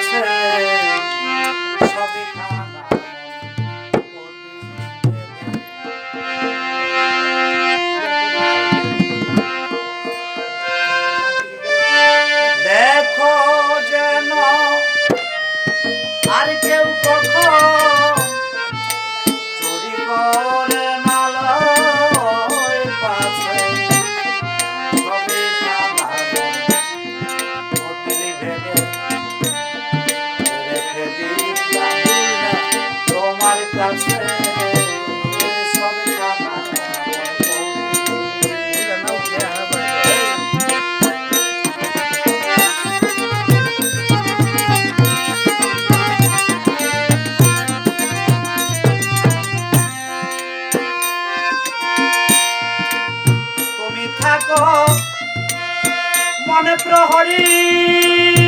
কাছে সবই দেখো যেন আর প্রহরী।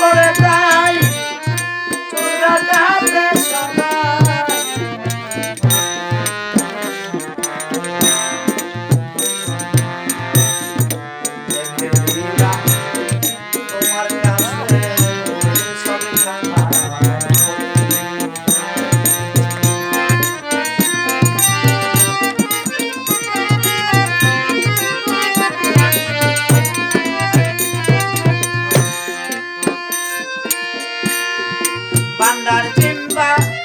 করে Bye.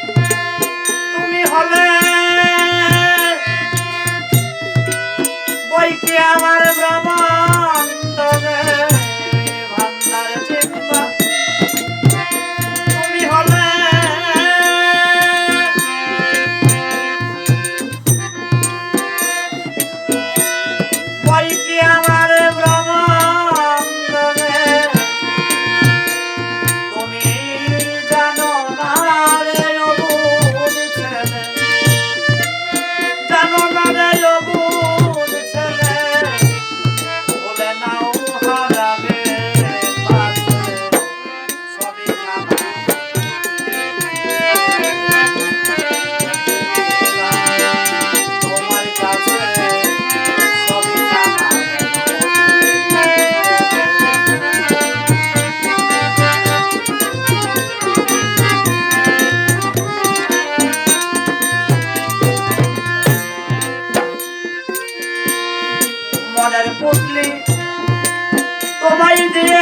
Come on, let it. Come on, you.